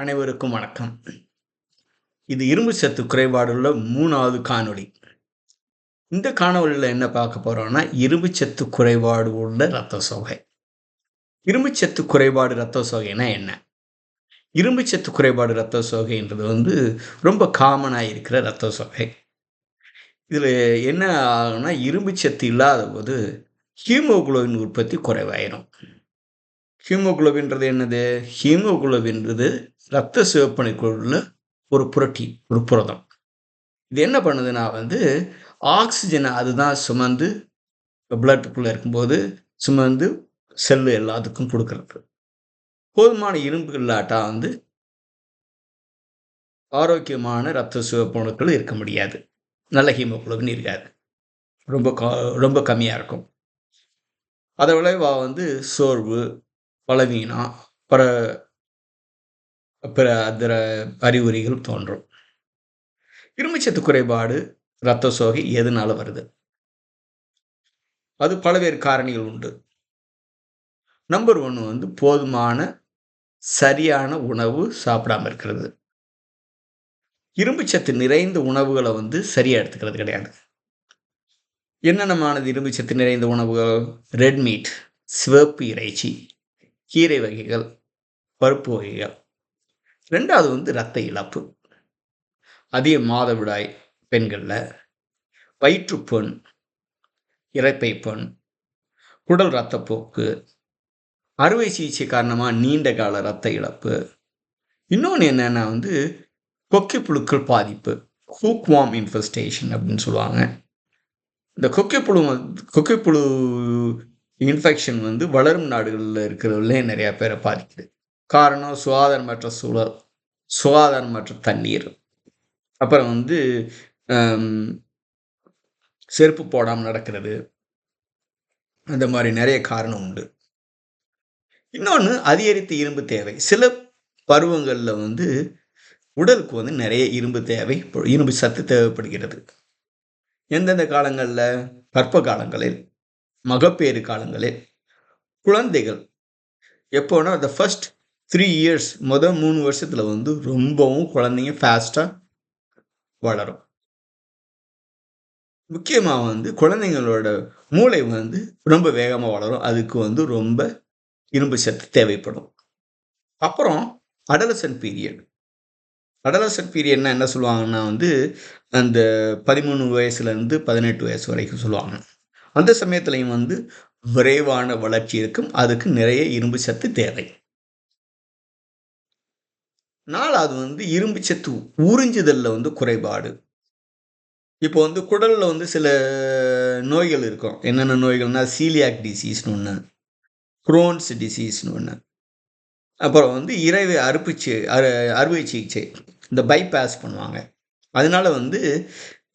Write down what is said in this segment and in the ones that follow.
அனைவருக்கும் வணக்கம். இது இரும்பு சத்து குறைபாடுள்ள மூணாவது காணொளி. இந்த காணொளியில் என்ன பார்க்க போகிறோம்னா இரும்பு சத்து குறைபாடு உள்ள இரத்த சோகை. இரும்பு சத்து குறைபாடு இரத்த சோகைனா என்ன? இரும்பு சத்து குறைபாடு இரத்த சோகைன்றது வந்து ரொம்ப காமனாக இருக்கிற இரத்த சோகை. இதில் என்ன ஆகும்னா இரும்பு சத்து இல்லாத போது ஹீமோகுளோபின் உற்பத்தி குறைவாயிரும். ஹீமோகுளோபின்றது என்னது? ஹீமோகுளோபின்றது இரத்த சிவப்பணுக்குள்ள ஒரு புரட்டி ஒரு புரதம். இது என்ன பண்ணுதுன்னா வந்து ஆக்சிஜனை அதுதான் சுமந்து பிளட்டுக்குள்ளே இருக்கும்போது சுமந்து செல்லு எல்லாத்துக்கும் கொடுக்கறது. போதுமான இரும்பு இல்லாட்டா வந்து ஆரோக்கியமான இரத்த சிவப்பணுக்கள் இருக்க முடியாது. நல்ல ஹீமோகுளோபின் இருக்காது. ரொம்ப ரொம்ப கம்மியாக இருக்கும். அதை விளைவாக வந்து சோர்வு பலவீனா பிற பிற அதர அறிகுறிகள் தோன்றும். இரும்புச்சத்து குறைபாடு இரத்த சோகை எதனால வருது? அது பல்வேறு காரணிகள் உண்டு. நம்பர் ஒன்று வந்து போதுமான சரியான உணவு சாப்பிடாம இருக்கிறது. இரும்புச்சத்து நிறைந்த உணவுகளை வந்து சரியா எடுத்துக்கிறது கிடையாது. என்னென்னமானது இரும்புச்சத்து நிறைந்த உணவுகள்? ரெட் மீட் சிவப்பு இறைச்சி கீரை வகைகள் பருப்பு வகைகள். ரெண்டாவது வந்து இரத்த இழப்பு. அதிக மாதவிடாய் பெண்களில் வயிற்றுப்பெண் இறப்பை பெண் குடல் இரத்தப்போக்கு அறுவை சிகிச்சை காரணமாக நீண்ட கால இரத்த இழப்பு. இன்னொன்று என்னென்னா வந்து கொக்கி புழுக்கள் பாதிப்பு. ஹூக்வாம் இன்ஃபெஸ்டேஷன் அப்படின்னு சொல்லுவாங்க. இந்த கொக்கை புழு கொக்கை புழு இன்ஃபெக்ஷன் வந்து வளரும் நாடுகளில் இருக்கிறவர்களே நிறையா பேரை பாதிக்குது. காரணம் சுகாதாரமற்ற சூழல் சுகாதாரமற்ற தண்ணீர். அப்புறம் வந்து செருப்பு போடாமல் நடக்கிறது. அந்த மாதிரி நிறைய காரணம் உண்டு. இன்னொன்று அதிகரித்த இரும்பு தேவை. சில பருவங்களில் வந்து உடலுக்கு வந்து நிறைய இரும்பு தேவை இரும்பு சத்து தேவைப்படுகிறது. எந்தெந்த காலங்களில்? கற்ப காலங்களில். மகப்பேறு காலங்களில் குழந்தைகள். எப்போனா த ஃபர்ஸ்ட் த்ரீ இயர்ஸ் முதல் மூணு வருஷத்தில் வந்து ரொம்பவும் குழந்தைங்க ஃபாஸ்ட்டாக வளரும். முக்கியமாக வந்து குழந்தைங்களோட மூளை வந்து ரொம்ப வேகமாக வளரும். அதுக்கு வந்து ரொம்ப இரும்பு சத்து தேவைப்படும். அப்புறம் அடலசன் பீரியட் அடலசன் பீரியட்னா என்ன சொல்லுவாங்கன்னா வந்து அந்த பதிமூணு வயசுலேருந்து பதினெட்டு வயசு வரைக்கும் சொல்லுவாங்க. அந்த சமயத்துலையும் வந்து விரைவான வளர்ச்சி இருக்கும். அதுக்கு நிறைய இரும்பு சத்து தேவை. நாலாவது வந்து இரும்பு சத்து உறிஞ்சுதலில் வந்து குறைபாடு. இப்போ வந்து குடலில் வந்து சில நோய்கள் இருக்கும். என்னென்ன நோய்கள்னா சீலியாக் டிசீஸ்னு ஒன்று குரோன்ஸ் டிசீஸ்னு ஒன்று அப்புறம் வந்து இறைவு அறுப்பு அறு அறுவை சிகிச்சை இந்த பைபாஸ் பண்ணுவாங்க. அதனால வந்து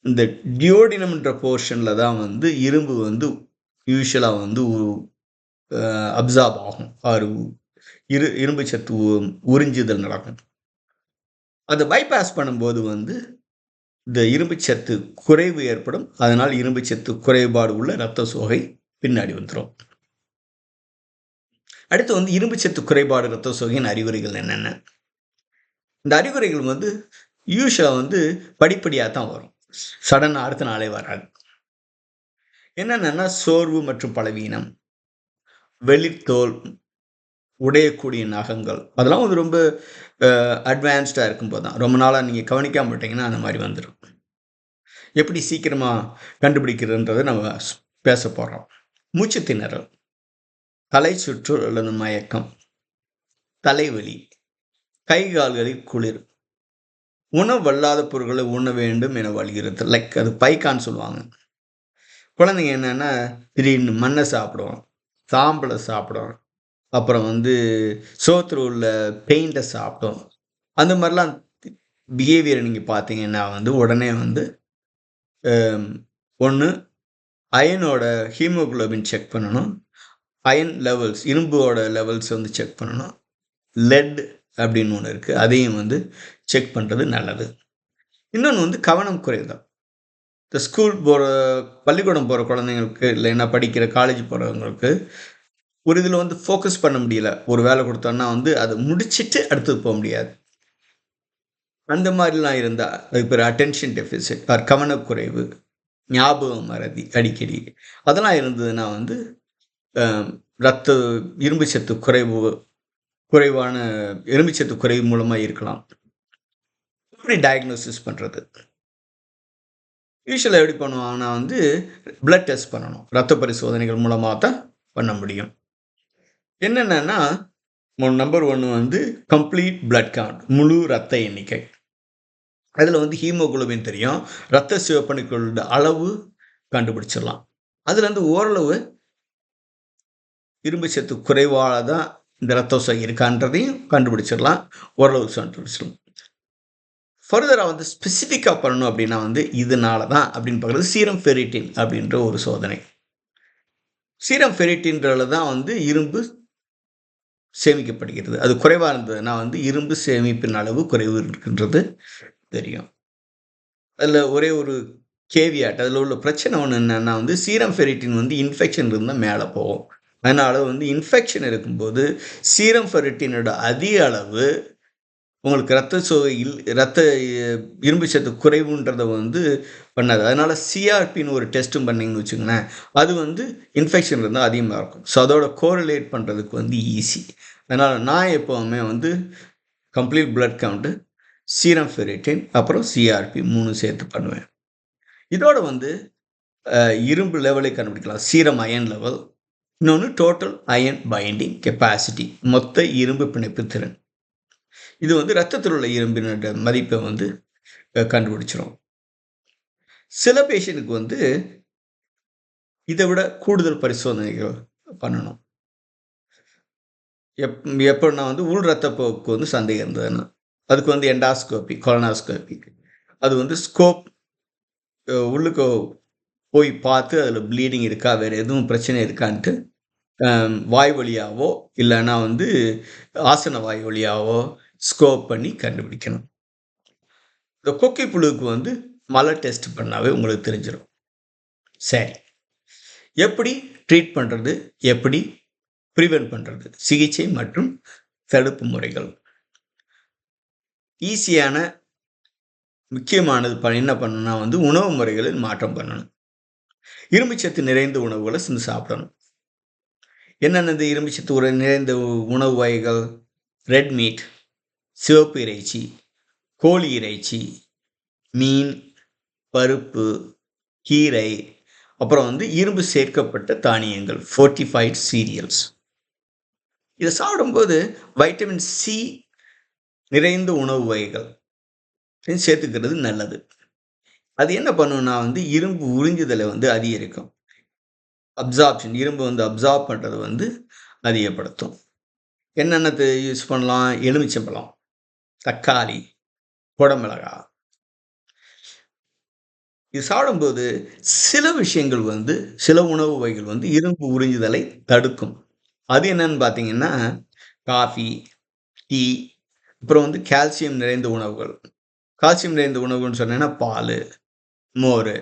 இந்த டியோடினம்ன்ற போர்ஷனில் தான் வந்து இரும்பு வந்து யூஸ்வலாக வந்து அப்சார்ப் ஆகும். ஆறு இரு இரும்பு சத்து உ- உறிஞ்சுதல் நடக்கும். அதை பைபாஸ் பண்ணும்போது வந்து இந்த இரும்பு சத்து குறைவு ஏற்படும். அதனால் இரும்பு சத்து குறைபாடு உள்ள இரத்த சோகை பின்னாடி வந்துடும் அடுத்து வந்து இரும்பு சத்து குறைபாடு இரத்த சோகையின் அறிகுறிகள் என்னென்ன? இந்த அறிகுறிகள் வந்து யூஷா வந்து படிப்படியாக தான் வரும். சடனாக அடுத்த நாளே வராது என்னென்னா சோர்வு மற்றும் பலவீனம் வெளித்தோல் உடையக்கூடிய நகங்கள். அதெல்லாம் வந்து ரொம்ப அட்வான்ஸ்டாக இருக்கும்போது தான். ரொம்ப நாளாக நீங்கள் கவனிக்காம விட்டீங்கன்னா அந்த மாதிரி வந்துடும் எப்படி சீக்கிரமாக கண்டுபிடிக்கிறதுன்றதை நம்ம பேச போகிறோம் மூச்சு திணறல் தலை சுற்று அல்லது மயக்கம் தலைவலி கை கால்களில் குளிர் உணவல்லாத பொருட்களை உண்ண வேண்டும் என வலியுறுத்தல். லைக் அது பைக்கான்னு சொல்லுவாங்க. குழந்தைங்க என்னென்னா திடீர்னு மண்ணை சாப்பிடும் சாம்பலை சாப்பிடும் அப்புறம் வந்து சோத்துல உள்ள பெயிண்ட்டை சாப்பிடும். அந்த மாதிரிலாம் பிஹேவியரை நீங்கள் பார்த்தீங்கன்னா வந்து உடனே வந்து ஒன்று அயனோட ஹீமோகுளோபின் செக் பண்ணணும். அயன் லெவல்ஸ் இரும்போட லெவல்ஸ் வந்து செக் பண்ணணும். லெட் அப்படின்னு ஒன்று இருக்குது அதையும் வந்து செக் பண்ணுறது நல்லது. இன்னொன்று வந்து கவனம் குறைதல் இந்த ஸ்கூல் போகிற பள்ளிக்கூடம் போகிற குழந்தைங்களுக்கு இல்லைன்னா படிக்கிற காலேஜ் போகிறவங்களுக்கு ஒரு இதில் வந்து ஃபோக்கஸ் பண்ண முடியல. ஒரு வேலை கொடுத்தோன்னா வந்து அதை முடிச்சுட்டு அடுத்தது போக முடியாது. அந்த மாதிரிலாம் இருந்தால் அதுக்கு பேர் அட்டென்ஷன் டெஃபிசிட் ஆர் கவனக்குறைவு ஞாபகம் மறதி அடிக்கடி. அதெல்லாம் இருந்ததுன்னா வந்து ரத்த இரும்பு சத்து குறைவு குறைவான இரும்பு சத்து குறைவு மூலமாக இருக்கலாம். எப்படி டயக்னோசிஸ் பண்ணுறது யூஸ்வலாக எப்படி பண்ணுவாங்கன்னா வந்து பிளட் டெஸ்ட் பண்ணணும். ரத்த பரிசோதனைகள் மூலமாக தான் பண்ண முடியும். என்னென்னா நம்பர் ஒன்று வந்து கம்ப்ளீட் பிளட் கவுண்ட் முழு ரத்த எண்ணிக்கை. அதில் வந்து ஹீமோகுளோபின் தெரியும். ரத்த சிவப்பணுக்களோட அளவு கண்டுபிடிச்சிடலாம். அதுலேருந்து ஓரளவு இரும்பு சத்து குறைவாக தான் இந்த ரத்த இருக்கான்றதையும் கண்டுபிடிச்சிடலாம். ஓரளவு கண்டுபிடிச்சிடலாம் ஃபர்தராக வந்து ஸ்பெசிஃபிக்காக பண்ணணும் அப்படின்னா வந்து இதனால தான் அப்படின்னு பார்க்குறது சீரம் ஃபெரிட்டின் அப்படின்ற ஒரு சோதனை. சீரம் ஃபெரிட்டின்றதுல தான் வந்து இரும்பு சேமிக்கப்படுகிறது. அது குறைவாக இருந்ததுன்னா வந்து இரும்பு சேமிப்பின் அளவு குறைவு இருக்கின்றது தெரியும். அதில் ஒரே ஒரு கேவியாட் அதில் உள்ள பிரச்சனை ஒன்று என்னென்னா வந்து சீரம் ஃபெரிட்டின் வந்து இன்ஃபெக்ஷன் இருந்தால் மேலே போகும். அதனால் வந்து இன்ஃபெக்ஷன் இருக்கும்போது சீரம் ஃபெரிட்டினோட அதிக அளவு உங்களுக்கு ரத்த சோகையில் ரத்த இரும்பு சத்து குறைவுன்றதை வந்து பண்ணாது. அதனால் சிஆர்பின்னு ஒரு டெஸ்ட்டும் பண்ணீங்கன்னு வச்சுங்களேன் அது வந்து இன்ஃபெக்ஷன் இருந்தால் அதிகமாக இருக்கும். ஸோ அதோட கோரிலேட் பண்ணுறதுக்கு வந்து ஈஸி அதனால் நான் எப்போவுமே வந்து complete blood count serum ferritin அப்புறம் சிஆர்பி மூணு சேர்த்து பண்ணுவேன். இதோட வந்து இரும்பு லெவலை கண்டுபிடிக்கலாம். சீரம் அயன் லெவல் இன்னொன்று டோட்டல் அயன் பைண்டிங் கெப்பாசிட்டி மொத்த இரும்பு பிணைப்பு திறன். இது வந்து ரத்தத்தில் உள்ள இரும்பினோட மதிப்பை வந்து கண்டுபிடிச்சிரும். சில பேஷண்ட்டுக்கு வந்து இதை விட கூடுதல் பரிசோதனைகள் பண்ணணும். எப் எப்படின்னா வந்து உள் ரத்தப்போக்கு வந்து சந்தேகம் இருந்ததுன்னா. அதுக்கு வந்து எண்டாஸ்கோபி கொலனாஸ்கோபி அது வந்து ஸ்கோப் உள்ளுக்கு போய் பார்த்து அதில் ப்ளீடிங் இருக்கா வேறு எதுவும் பிரச்சனை இருக்கான்ட்டு வாய் வழியாவோ இல்லைன்னா வந்து ஆசன வாய் வழியாவோ ஸ்கோப் பண்ணி கண்டுபிடிக்கணும். இந்த கொக்கை புழுவுக்கு வந்து மழை டெஸ்ட் பண்ணாவே உங்களுக்கு தெரிஞ்சிடும் சரி. எப்படி ட்ரீட் பண்ணுறது எப்படி ப்ரிவென்ட் பண்ணுறது சிகிச்சை மற்றும் தடுப்பு முறைகள். ஈஸியான முக்கியமானது என்ன பண்ணணும்னா வந்து உணவு முறைகளில் மாற்றம் பண்ணணும். இரும்புச்சத்து நிறைந்த உணவுகளை செஞ்சு சாப்பிடணும். என்னென்ன இரும்புச்சத்து உர நிறைந்த உ- உணவு வகைகள்? ரெட் மீட் சிவப்பு இறைச்சி கோழி இறைச்சி மீன் பருப்பு கீரை அப்புறம் வந்து இரும்பு சேர்க்கப்பட்ட தானியங்கள் ஃபோர்ட்டிஃபைட் சீரியல்ஸ் இதை சாப்பிடும்போது வைட்டமின் சி நிறைந்த உணவு வகைகள் சேர்த்துக்கிறது நல்லது. அது என்ன பண்ணுன்னா வந்து இரும்பு உறிஞ்சுதலை வந்து அதிகரிக்கும். அப்சார்ப்ஷன் இரும்பு வந்து அப்சார்ப் பண்ணுறது வந்து அதிகப்படுத்தும். என்னென்னத்தை யூஸ் பண்ணலாம்? எலுமிச்சம்பழம். தக்காளி குடமிளகா. இது சாப்பிடும்போது சில விஷயங்கள் வந்து சில உணவு வகைகள் வந்து இரும்பு உறிஞ்சுதலை தடுக்கும். அது என்னன்னு பார்த்தீங்கன்னா காஃபி டீ அப்புறம் வந்து கால்சியம் நிறைந்த உணவுகள். கால்சியம் நிறைந்த உணவுன்னு சொன்னீங்கன்னா பால் மோர்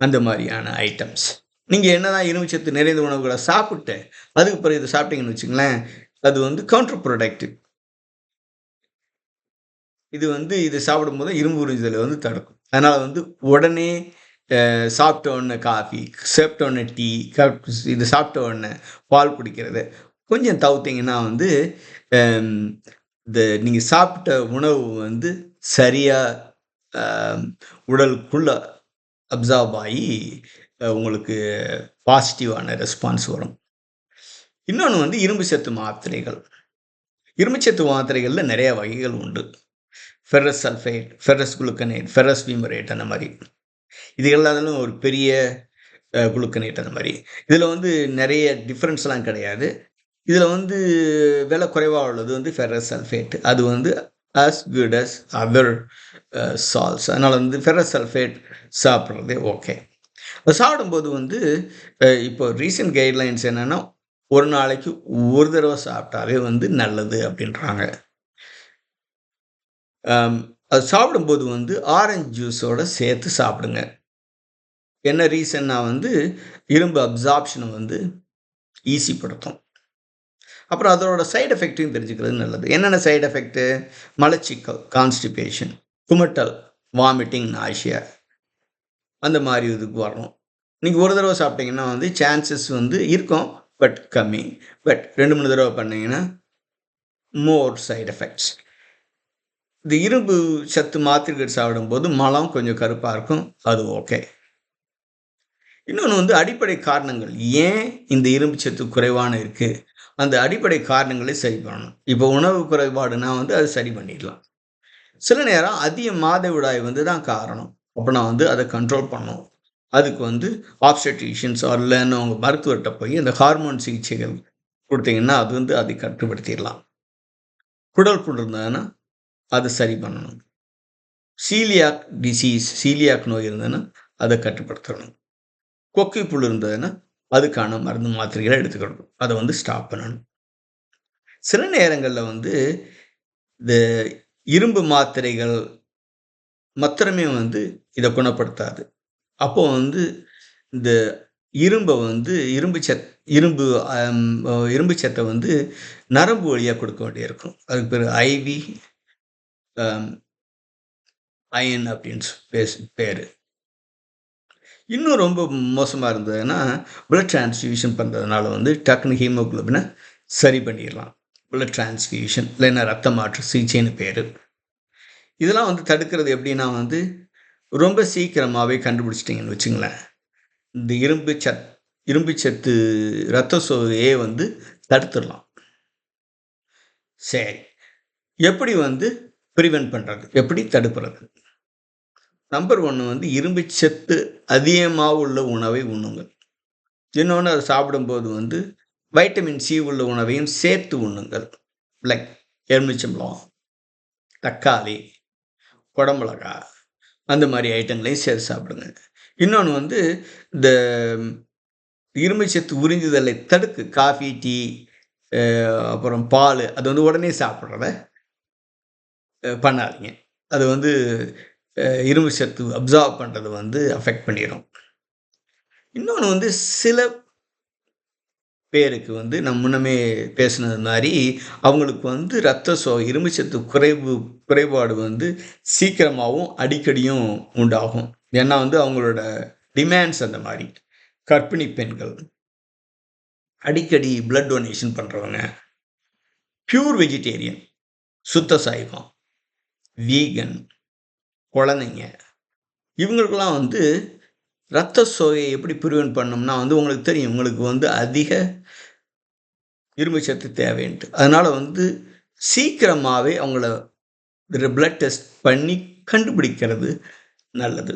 அந்த மாதிரியான ஐட்டம்ஸ் நீங்கள் என்னதான் இரும்பு சத்து நிறைந்த உணவுகளை சாப்பிட்டு அதுக்கு பிறகு இதை சாப்பிட்டீங்கன்னு வச்சுங்களேன் அது வந்து கவுண்டர் ப்ரொடக்டிவ் இது வந்து இது சாப்பிடும்போது இரும்பு உறிஞ்சுதலை வந்து தடுக்கும். அதனால் வந்து உடனே சாப்பிட்ட உடனே காஃபி சாப்பிட்ட உடனே டீ இது சாப்பிட்ட உடனே பால் குடிக்கிறது. கொஞ்சம் தவுத்தீங்கன்னா வந்து இந்த நீங்கள் சாப்பிட்ட உணவு வந்து சரியாக உடலுக்குள்ளே அப்சார்ப் ஆகி உங்களுக்கு பாசிட்டிவான ரெஸ்பான்ஸ் வரும். இன்னொன்று வந்து இரும்பு சத்து மாத்திரைகள். இரும்பு சத்து மாத்திரைகளில் நிறைய வகைகள் உண்டு. Ferrous sulphate ferrous gluconate ferrous fumarate அந்த மாதிரி. இது எல்லாத்துலையும் ஒரு பெரிய குளுக்கனேட் அந்த மாதிரி. இதில் வந்து நிறைய டிஃப்ரென்ஸ்லாம் கிடையாது. இதில் வந்து விலை குறைவாக உள்ளது வந்து ஃபெரஸ் சல்ஃபேட் அது வந்து as good as other salts அதனால் வந்து ஃபெரஸ் சல்ஃபேட் சாப்பிட்றதே ஓகே சாப்பிடும்போது வந்து இப்போ ரீசன்ட் கைட்லைன்ஸ் என்னென்னா ஒரு நாளைக்கு ஒரு தடவை சாப்பிட்டாவே வந்து நல்லது அப்படின்றாங்க. அது சாப்பிடும்போது வந்து ஆரஞ்சு ஜூஸோட சேர்த்து சாப்பிடுங்க. என்ன ரீசன்னா வந்து இரும்பு அப்சார்ப்ஷனை வந்து ஈஸிப்படுத்தும் அப்புறம் அதோட சைடு எஃபெக்ட்டையும் தெரிஞ்சுக்கிறது நல்லது. என்னென்ன சைடு எஃபெக்ட்டு மலச்சிக்கல் கான்ஸ்டிபேஷன் குமட்டல் வாமிட்டிங் நாஷியா அந்த மாதிரி இதுக்கு வரணும். நீங்கள் ஒரு தடவை சாப்பிட்டீங்கன்னா வந்து சான்சஸ் வந்து இருக்கும் பட் கம்மி. பட் ரெண்டு மூணு தடவை பண்ணிங்கன்னா மோர் சைடு எஃபெக்ட்ஸ் இந்த இரும்பு சத்து மாத்திரைகள் சாப்பிடும்போது மலம் கொஞ்சம் கருப்பாக இருக்கும். அது ஓகே இன்னொன்று வந்து அடிப்படை காரணங்கள். ஏன் இந்த இரும்பு சத்து குறைவான இருக்குது அந்த அடிப்படை காரணங்களை சரி பண்ணணும். இப்போ உணவு குறைபாடுனா வந்து அது சரி பண்ணிடலாம். சில நேரம் அதிக மாதவிடாய் வந்து தான் காரணம். அப்போ நான் வந்து அதை கண்ட்ரோல் பண்ணணும். அதுக்கு வந்து ஆப்ஸ்டட்டிஷியன்ஸ் இல்லைன்னு அவங்க மருத்துவர்கிட்ட போய் இந்த ஹார்மோன் சிகிச்சைகள் கொடுத்தீங்கன்னா அது வந்து அதை கட்டுப்படுத்திடலாம். குடல் புண் இருந்ததுன்னா அதை சரி பண்ணணும். சீலியாக் டிசீஸ் சீலியாக் நோய் இருந்ததுன்னா அதை கட்டுப்படுத்தணும். கொக்கை புழு இருந்ததுன்னா அதுக்கான மருந்து மாத்திரைகளை எடுத்துக்கணும். அதை வந்து ஸ்டாப் பண்ணணும். சில நேரங்களில் வந்து இந்த இரும்பு மாத்திரைகள் மாத்திரமே வந்து இதை குணப்படுத்தாது. அப்போ வந்து இந்த இரும்பை வந்து இரும்பு சத் இரும்பு இரும்பு சத்தை வந்து நரம்பு வழியாக கொடுக்க வேண்டியிருக்கும். அதுக்கு பேர் ஐவி அயன் அப்படின்னு பேச பேர். இன்னும் ரொம்ப மோசமாக இருந்ததுன்னா பிளட் டிரான்ஸ்ஃபியூஷன் பண்ணுறதுனால வந்து டக்குனு ஹீமோக்ளோபினை சரி பண்ணிடலாம். பிளட் டிரான்ஸ்ஃபியூஷன் இல்லைன்னா ரத்த மாற்று சிகிச்சைன்னு பேர். இதெல்லாம் வந்து தடுக்கிறது எப்படின்னா வந்து ரொம்ப சீக்கிரமாகவே கண்டுபிடிச்சிட்டிங்கன்னு வச்சுங்களேன். இந்த இரும்பு சத் இரும்பு சத்து ரத்த சோகையே வந்து தடுத்துடலாம். சரி. எப்படி வந்து ப்ரிவென்ட் பண்ணுறது எப்படி? தடுப்புறது. நம்பர் ஒன்று வந்து இரும்பு சத்து அதிகமாக உள்ள உணவை உண்ணுங்கள். இன்னொன்று அதை சாப்பிடும்போது வந்து வைட்டமின் சி உள்ள உணவையும் சேர்த்து உண்ணுங்கள். லைக் எலுமிச்சம்பழம் தக்காளி குடமிளகா அந்த மாதிரி ஐட்டங்களையும் சேர்த்து சாப்பிடுங்க. இன்னொன்று வந்து இந்த இரும்பு சத்து உறிஞ்சுதலை தடுக்கு. காஃபி டீ அப்புறம் பால் அது வந்து உடனே சாப்பிட்றத பண்ணாதீங்க. அது வந்து இரும்பு சத்து அப்சார்ப் பண்ணுறது வந்து அஃபெக்ட் பண்ணிடும் இன்னொன்று வந்து சில பேருக்கு வந்து நம்ம முன்னமே பேசுனது மாதிரி அவங்களுக்கு வந்து ரத்த சோ இரும்பு சத்து குறைவு குறைபாடு வந்து சீக்கிரமாகவும் அடிக்கடியும் உண்டாகும். ஏன்னா வந்து அவங்களோட டிமாண்ட்ஸ் அந்த மாதிரி கர்ப்பிணி பெண்கள். அடிக்கடி பிளட் டொனேஷன் பண்ணுறவங்க பியூர் வெஜிடேரியன் சுத்த சாய்வம் வீகன் குழந்தைங்க. இவங்களுக்கெல்லாம் வந்து ரத்த சோகையை எப்படி ப்ரிவென்ட் பண்ணோம்னா வந்து உங்களுக்கு தெரியும். உங்களுக்கு வந்து அதிக இரும்பு சத்து தேவைன்ட்டு. அதனால் வந்து சீக்கிரமாகவே அவங்கள பிளட் டெஸ்ட் பண்ணி கண்டுபிடிக்கிறது நல்லது.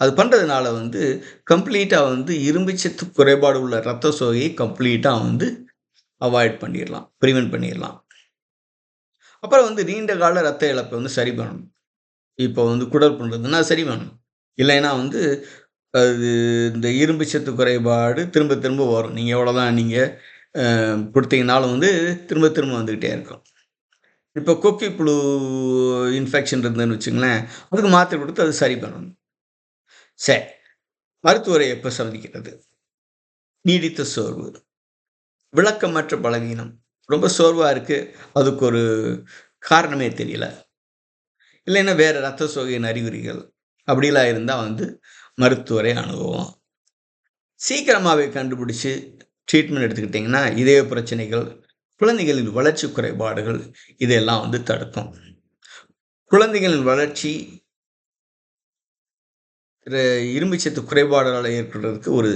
அது பண்ணுறதுனால வந்து கம்ப்ளீட்டாக வந்து இரும்பு சத்து குறைபாடு உள்ள ரத்த சோகையை கம்ப்ளீட்டாக வந்து அவாய்ட் பண்ணிடலாம் ப்ரிவென்ட் பண்ணிடலாம். அப்புறம் வந்து நீண்ட கால ரத்த இழப்பை வந்து சரி பண்ணணும். இப்போ வந்து குடல் பண்ணுறதுன்னா சரி பண்ணணும். இல்லைன்னா வந்து அது இந்த இரும்பு சத்து குறைபாடு திரும்ப திரும்ப வரும். நீங்கள் எவ்வளோதான் நீங்கள் கொடுத்தீங்கனாலும் வந்து திரும்ப திரும்ப வந்துக்கிட்டே இருக்கும். இப்போ கொக்கி புழு இன்ஃபெக்ஷன் இருந்ததுன்னு வச்சுங்களேன் அதுக்கு மாத்திரை கொடுத்து அது சரி பண்ணணும். சரி. மருத்துவரை எப்போ சந்திக்கிறது? நீடித்த சோர்வு. விளக்கமற்ற பலவீனம். ரொம்ப சோர்வாக இருக்குது அதுக்கு ஒரு காரணமே தெரியல. இல்லைன்னா வேறு ரத்த சோகையின் அறிகுறிகள் அப்படிலாம் இருந்தால் வந்து மருத்துவரை அணுகுவோம். சீக்கிரமாகவே கண்டுபிடிச்சி ட்ரீட்மெண்ட் எடுத்துக்கிட்டிங்கன்னா இதய பிரச்சனைகள் குழந்தைகளின் வளர்ச்சி குறைபாடுகள் இதெல்லாம் வந்து தடுக்கும். குழந்தைகளின் வளர்ச்சி இரும்புச்சத்து குறைபாடுகளால் ஏற்படுறதுக்கு ஒரு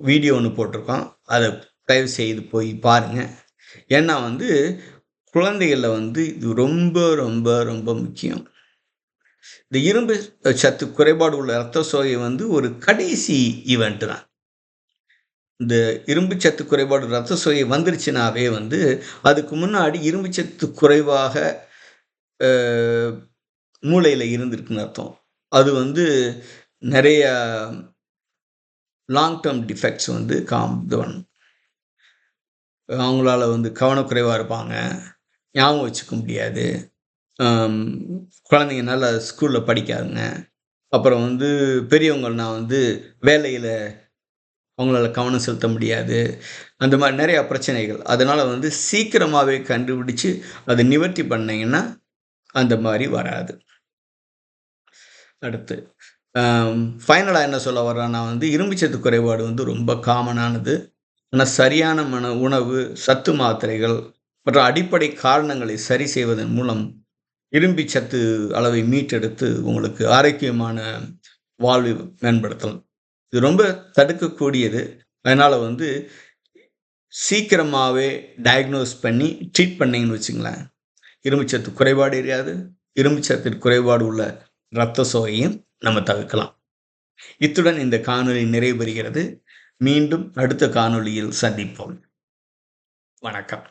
வீடியோ ஒன்று போட்டிருக்கோம். அதை தயவு செய்து போய் பாருங்கள் ஏன்னா வந்து குழந்தைகளில் வந்து இது ரொம்ப ரொம்ப ரொம்ப முக்கியம். இந்த இரும்பு சத்து குறைபாடு உள்ள ரத்த சோகை வந்து ஒரு கடைசி ஈவெண்ட் தான். இந்த இரும்பு சத்து குறைபாடு ரத்த சோகை வந்துருச்சுனாவே வந்து அதுக்கு முன்னாடி இரும்பு சத்து குறைவாக மூளையில் இருந்திருக்குன்னு அர்த்தம். அது வந்து நிறைய லாங் டேர்ம் டிஃபெக்ட்ஸ் வந்து காம் அவங்களால வந்து கவனக்குறைவாக இருப்பாங்க. ஞாபகம் வச்சுக்க முடியாது. குழந்தைங்க நல்லா ஸ்கூலில் படிக்காதுங்க. அப்புறம் வந்து பெரியவங்கள்னா வந்து வேலையில் அவங்களால கவனம் செலுத்த முடியாது. அந்த மாதிரி நிறையா பிரச்சனைகள். அதனால் வந்து சீக்கிரமாகவே கண்டுபிடிச்சு அதை நிவர்த்தி பண்ணிங்கன்னா அந்த மாதிரி வராது. அடுத்து ஃபைனலாக என்ன சொல்ல வர்றேன்னா வந்து இரும்புச்சத்து குறைபாடு வந்து ரொம்ப காமனானது ஆனால் சரியான மன உணவு சத்து மாத்திரைகள் மற்றும் அடிப்படை காரணங்களை சரி செய்வதன் மூலம் இரும்பி சத்து அளவை மீட்டெடுத்து உங்களுக்கு ஆரோக்கியமான வாழ்வை மேம்படுத்தலாம். இது ரொம்ப தடுக்கக்கூடியது. அதனால் வந்து சீக்கிரமாகவே டயக்னோஸ் பண்ணி ட்ரீட் பண்ணிங்கன்னு வச்சுங்களேன். இரும்புச்சத்து குறைபாடு எரியாது. இரும்புச்சத்து குறைபாடு உள்ள இரத்த சோகையும் நம்ம தவிர்க்கலாம். இத்துடன் இந்த காணொலி நிறைவு பெறுகிறது மீண்டும் அடுத்த காணொளியில் சந்திப்போம். வணக்கம்.